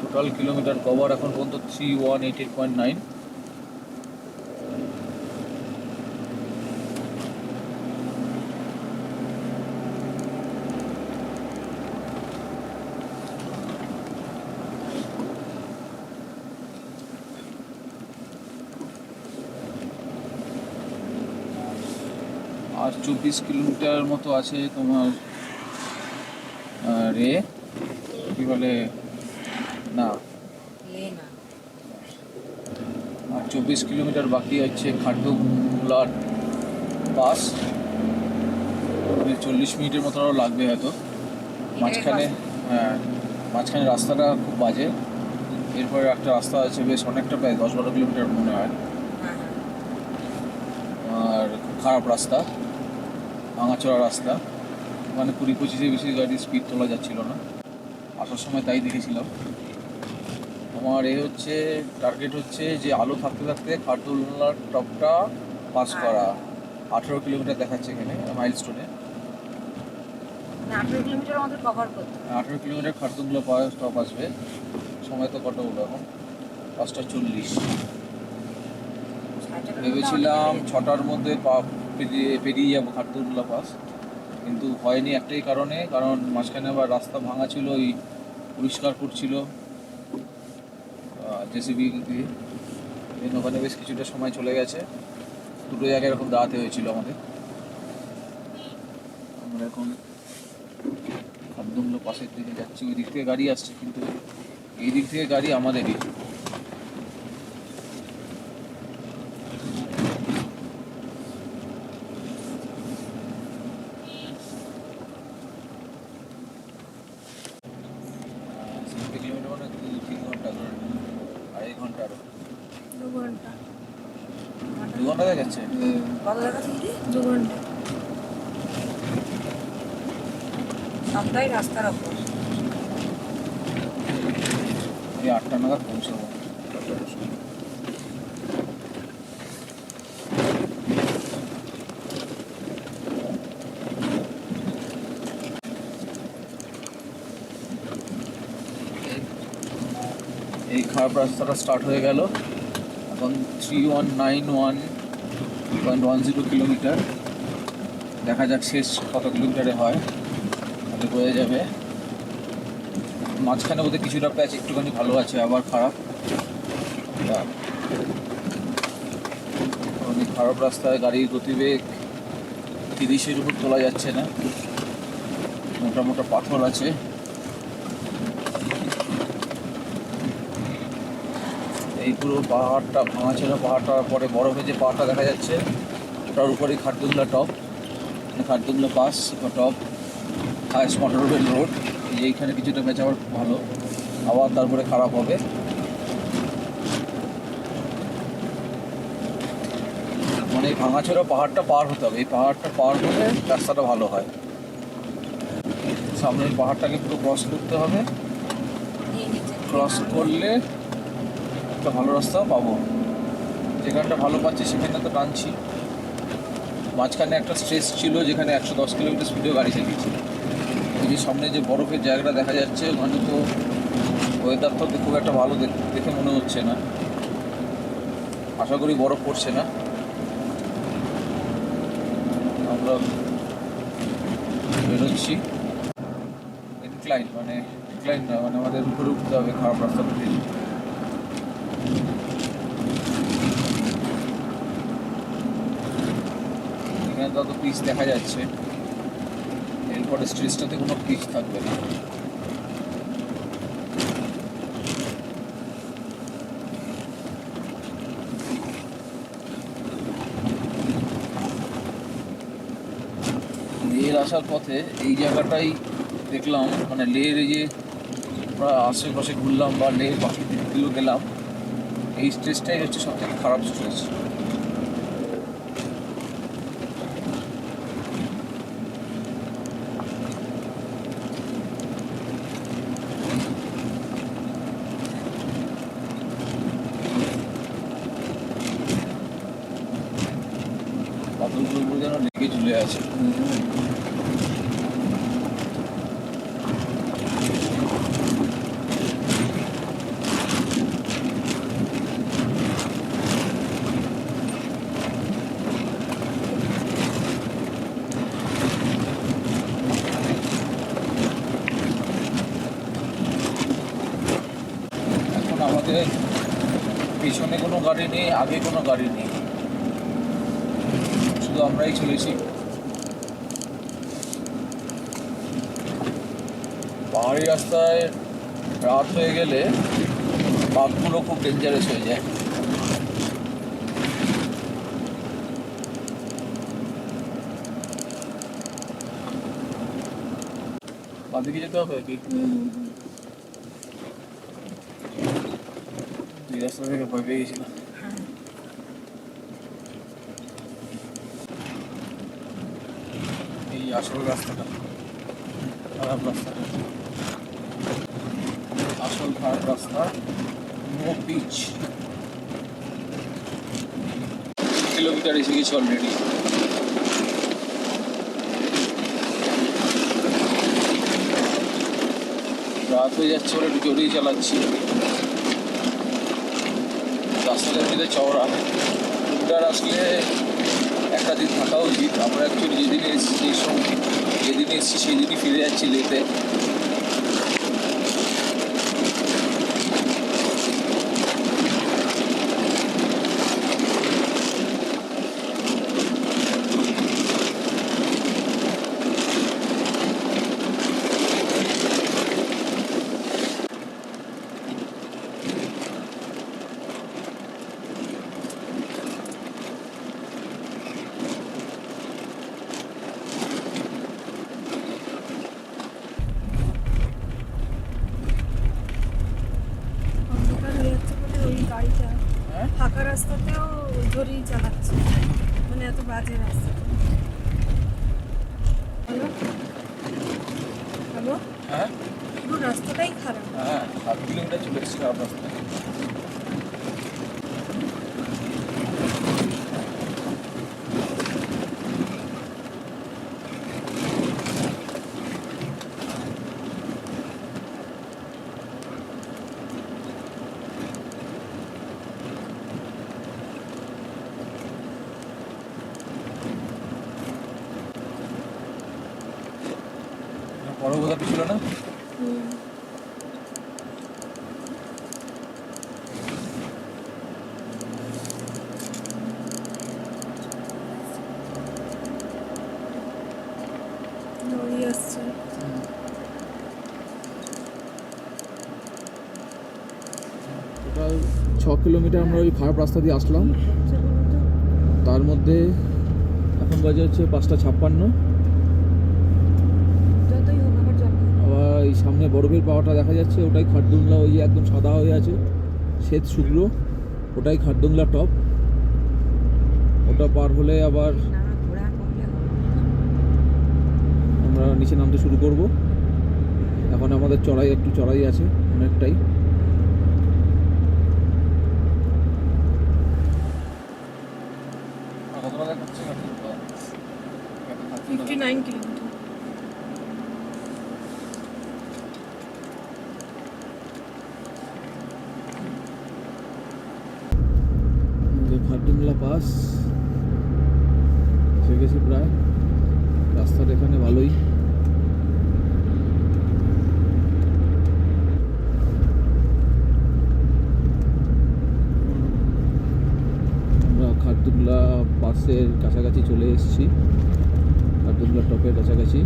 Total kilometre cover এখন পর্যন্ত three one eight eight point nine আর চব্বিশ কিলোমিটার মতো আছে তোমার রে, কি বলে না। আর চব্বিশ কিলোমিটার বাকি হচ্ছে খাটুমলার পাস। মানে চল্লিশ মিনিটের মতো আরও লাগবে হয়তো। মাঝখানে হ্যাঁ মাঝখানে রাস্তাটা খুব বাজে। এরপরে একটা রাস্তা আছে বেশ অনেকটা প্রায় দশ বারো কিলোমিটার মনে হয়। হ্যাঁ হ্যাঁ। আর খুব খারাপ রাস্তা ভাঙাচোরা রাস্তা। মানে কুড়ি পঁচিশে বেশি গাড়ি স্পিড তোলা যাচ্ছিল না। আসার সময় তাই দেখেছিলাম। আমার এ হচ্ছে টার্গেট হচ্ছে যে আলো থাকতে থাকতে খারদুল্লার টপটা পাস করা। আঠেরো কিলোমিটার দেখাচ্ছে এখানে মাইল স্টোনে আঠেরো কিলোমিটার খারদুল্লা স্টপ আসবে। সময় তো কত হলো এখন? পাঁচটা চল্লিশ। ভেবেছিলাম ছটার মধ্যে পেরিয়ে যাব খারদুল্লা পাস কিন্তু হয়নি একটাই কারণে কারণ মাঝখানে আবার রাস্তা ভাঙা ছিল ওই পরিষ্কার করছিল। জেসিবি দিয়ে। এই ওখানে বেশ কিছুটা সময় চলে গেছে। দুটো জায়গায় এরকম দাঁড়াতে হয়েছিল আমাদের। আমরা এখন খাদ্যমূল্য পাশের দিকে যাচ্ছি। ওই দিক থেকে গাড়ি আসছে, কিন্তু এই দিক থেকে গাড়ি আমাদেরই সিক্সটি কিলোমিটার মানে দু তিন ঘণ্টা ধরে আড়াই ঘণ্টা আরও দু ঘণ্টা দু ঘণ্টা দেখাচ্ছে হুম আটটা নাগাদ এই খারাপ রাস্তাটা স্টার্ট হয়ে গেল। এখন three one nine one point one zero kilometre. দেখা যাক শেষ কত কিলোমিটারে হয়। তাহলে বোঝা যাবে। মাঝখানে ওদের কিছুটা প্যাচ একটুখানি ভালো আছে, আবার খারাপ। অনেক খারাপ রাস্তায় গাড়ির গতিবেগ তিরিশের উপর তোলা যাচ্ছে না। মোটা মোটা পাথর আছে। এই পুরো পাহাড়টা ভাঙাচোরা পাহাড়টা পরে বরফে যে পাহাড়টা দেখা যাচ্ছে ওটার উপরে খারদুংলা টপ। খারদুংলা পাস বা টপ হায়েস্ট মোটর রোড এইখানে কিছুটা ম্যাচ আবার ভালো। আবার তারপরে খারাপ হবে। মানে এই ভাঙাচোরা পাহাড়টা পার হতে হবে। এই পাহাড়টা পার হলে রাস্তাটা ভালো হয়। সামনের পাহাড়টাকে পুরো ক্রস করতে হবে। ক্রস করলে একটা ভালো রাস্তাও পাবো। যেখানটা ভালো পাচ্ছি সেখানে তো টানছি। মাঝখানে একটা স্ট্রেস ছিল যেখানে একশো দশ কিলোমিটার স্পিডেও গাড়ি চালিয়েছি যে সামনে যে বরফের জায়গাটা দেখা যাচ্ছে, ওখানে তো ওয়েদার তো খুব একটা ভালো দেখ- দেখে মনে হচ্ছে না। আশা করি বরফ পড়ছে না। আমরা বেরোচ্ছি। ইনক্লাইন মানে ইনক্লাইন না মানে আমাদের উপরে উঠতে হবে, খারাপ রাস্তা থেকে এখানে তো অত পিচ দেখা যাচ্ছে। এরপরে স্ট্রেসটাতে কোনো পিচ থাকবে না। আসার পথে এই জায়গাটাই দেখলাম মানে লের এই যে আমরা আশেপাশে ঘুরলাম বা লের বাকি দিকগুলো গেলাম, এই স্ট্রেসটাই হচ্ছে সব থেকে খারাপ স্ট্রেস গাড়ি নেই আগে কোনো গাড়ি নেই। শুধু আমরাই চলেছি। পাহাড়ি রাস্তায় রাত হয়ে গেলে বাঘগুলো খুব ডেঞ্জারাস হয়ে যায়। বাদিকে যেতে হবে কি? দুই রাস্তা থেকে ভয় পেয়ে গেছিলাম এই আসল রাস্তাটা। খারাপ রাস্তাটা আসল খারাপ রাস্তা, নো বিচ কিলোমিটার এসে গেছি অলরেডি রাত হয়ে যাচ্ছে বলে একটু জোরেই চালাচ্ছি। রাস্তাটা এমনিতে চওড়া। আসলে উচিত আমরা অ্যাকচুয়ালি যেদিনে এসেছি সেই সময় এসেছি সেই ফিরে যাচ্ছি লেতে অন্ধকার হয়ে যাচ্ছে বলে ওই গাড়িটা হ্যাঁ ফাঁকা রাস্তাতেও জোরেই চালাচ্ছে। মানে এত বাজে রাস্তা হ্যালো হ্যালো হ্যাঁ পুরো রাস্তাটাই খারাপ হ্যাঁ সাত কিলোমিটার চলে এসেছি খারাপ রাস্তায় বড় ছিল না? ছ কিলোমিটার আমরা ওই খারাপ রাস্তা দিয়ে আসলাম। তার মধ্যে এখন বাজে হচ্ছে পাঁচটা ছাপ্পান্ন যতই হোক আবার জল খাব। আবার এই সামনে বরফের পাওয়াটা দেখা যাচ্ছে ওটাই খারদুংলা ওই যে একদম সাদা হয়ে আছে শ্বেত শুক্র ওটাই খারদুংলা টপ ওটা পার হলে আবার। আমরা নিচে নামতে শুরু করব। এখন আমাদের চড়াই একটু চড়াই আছে অনেকটাই। নাইন কিলোমিটার পাস এসে গেছি প্রায়। রাস্তাটা এখানে ভালোই। আমরা খারদুংলা পাসের কাছাকাছি চলে এসেছি। খারদুংলা টপের কাছাকাছি।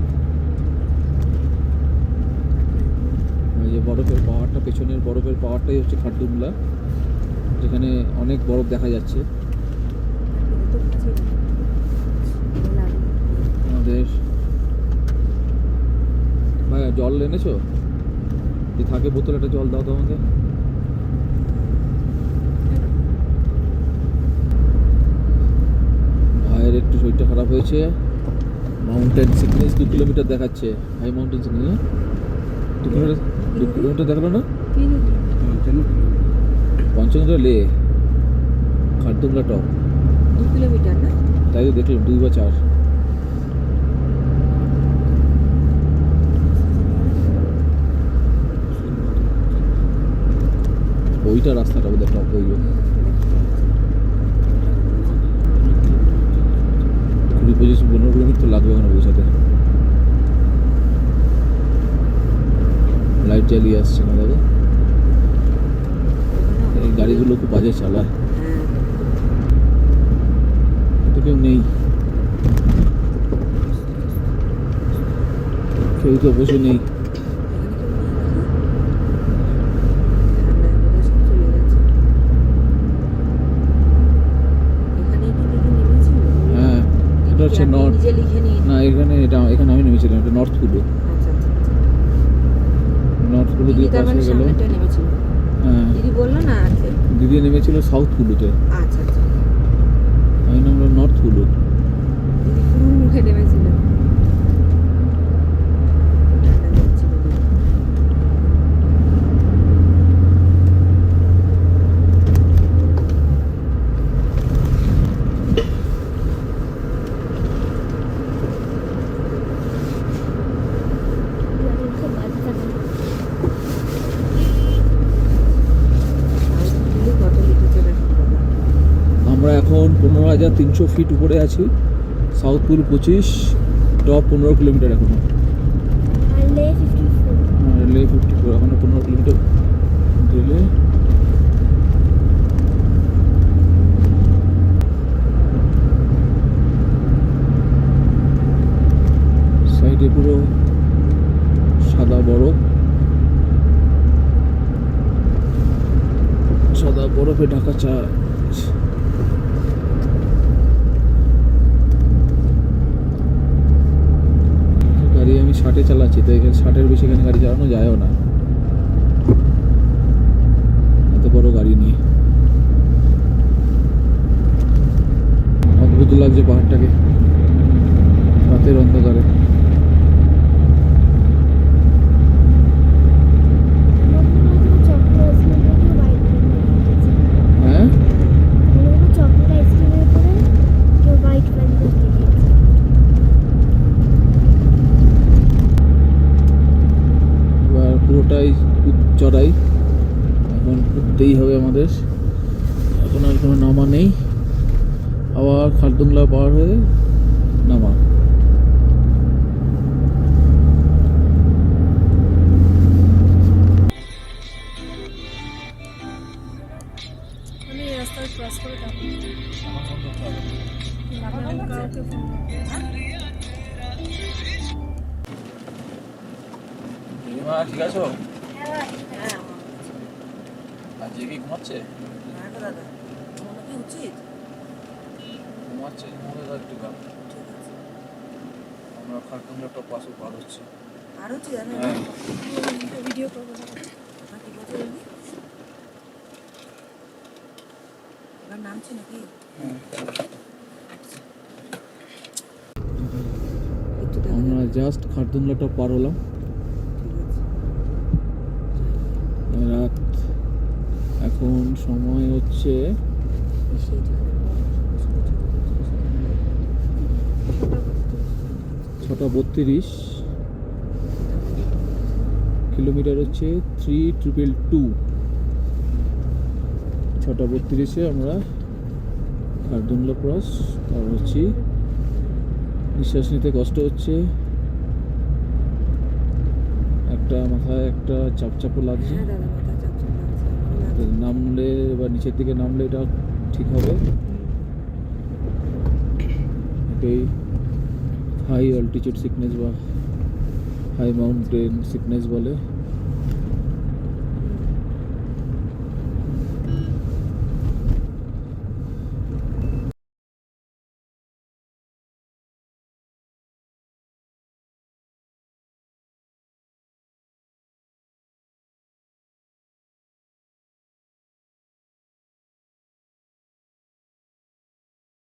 ওই যে বরফের পাহাড়টা, পেছনের বরফের পাহাড়টাই হচ্ছে খারদুংলা যেখানে অনেক বরফ দেখা যাচ্ছে। আমাদের ভাইয়া জল এনেছো? যে থাকে বোতলে একটা জল দাও তো আমাকে। ভাইয়ের একটু শরীরটা খারাপ হয়েছে। মাউন্টেন সিকনেস দু কিলোমিটার দেখাচ্ছে। হাই মাউন্টেন সিকনেস দু কিলোমিটার দু কিলোমিটার দেখাল না? কি পঞ্চগঙ্গা লে। খারদুংলা টপ দু কিলোমিটার না? তাই তো দেখলাম, দুই বা চার। ওইটা রাস্তাটা বোধহয় টপ ওই কুড়ি পঁচিশ পনেরো কিলোমিটার তো লাগবে ওখানে পৌঁছাতে। লাইট জ্বালিয়ে আসছে না দাদা? ওখানে গাড়িগুলো খুব বাজে চালায় হ্যাঁ তো কেউ নেই। কেউ তো বসে নেই? হ্যাঁ এটা হচ্ছে নর্থ না এখানে এটা এখানে আমি নেমেছিলাম এটা নর্থ কুলু। আচ্ছা আচ্ছা আচ্ছা। নর্থ কুলু দিদি দিয়ে পাশে মানে গেল। হ্যাঁ। দিদি বলল না দিদি নেমেছিল সাউথ কুলুতে। আচ্ছা। আচ্ছা আমি নামলাম নর্থ দিদি মুখে নেমেছিল ঠান্ডা লেগেছিল দিদি। আর দিদি কত লিখেছে দেখো বাবা। আমরা এখন পনেরো হাজার তিনশো ফিট উপরে আছি। সাউথ কুলু পঁচিশ টপ পনেরো কিলোমিটার এখনও। লে ফিফটি ফোর এখনও পনেরো কিলোমিটার। গেলে সাইডে পুরো সাদা বরফ। সাদা বরফে ঢাকা চা গাড়ি আমি ষাটে চালাচ্ছি, তো এখানে ষাটের বেশি এখানে গাড়ি চালানো যায়ও না। এত বড় গাড়ি নিয়ে। অদ্ভুত লাগছে পাহাড়টাকে। রাতের অন্ধকারে হ্যাঁ এবার পুরোটাই উত- চড়াই এখন উঠতেই হবে আমাদের এখন আর কোনো নামা নেই। আবার খারদুংলা পার হয়ে নামা। আমি এই রাস্তায় ক্রস করে যাব আপনাদের কাউকে ফোন মা ঠিক আছো হ্যাঁ কি ঘুমাচ্ছে? হ্যাঁ গো দাদা তোমার কি উচিত? ঘুমাচ্ছে ঘুমাতে দাও একটু গা। ঠিক আছে। আমরা খারদুংলা টপ পাশে পার হচ্ছে। আর হ্যাঁ। ভিডিও করব না আপনার নামছে নাকি? আমরা জাস্ট খারদুংলা টপ পার হলাম ঠিক আছে রাত এখন সময় হচ্ছে ছটা বত্রিশ। কিলোমিটার হচ্ছে থ্রি ট্রিপল টু। ছটা বত্রিশে আমরা খারদুংলা ক্রস তার হচ্ছি নিঃশ্বাস নিতে কষ্ট হচ্ছে। একটা মাথায় একটা চাপ চাপও লাগছে। হ্যাঁ নামলে বা নিচের দিকে নামলে এটা ঠিক হবে। এটাই হাই অল্টিচিউড সিকনেস বা হাই মাউন্টেন সিকনেস বলে।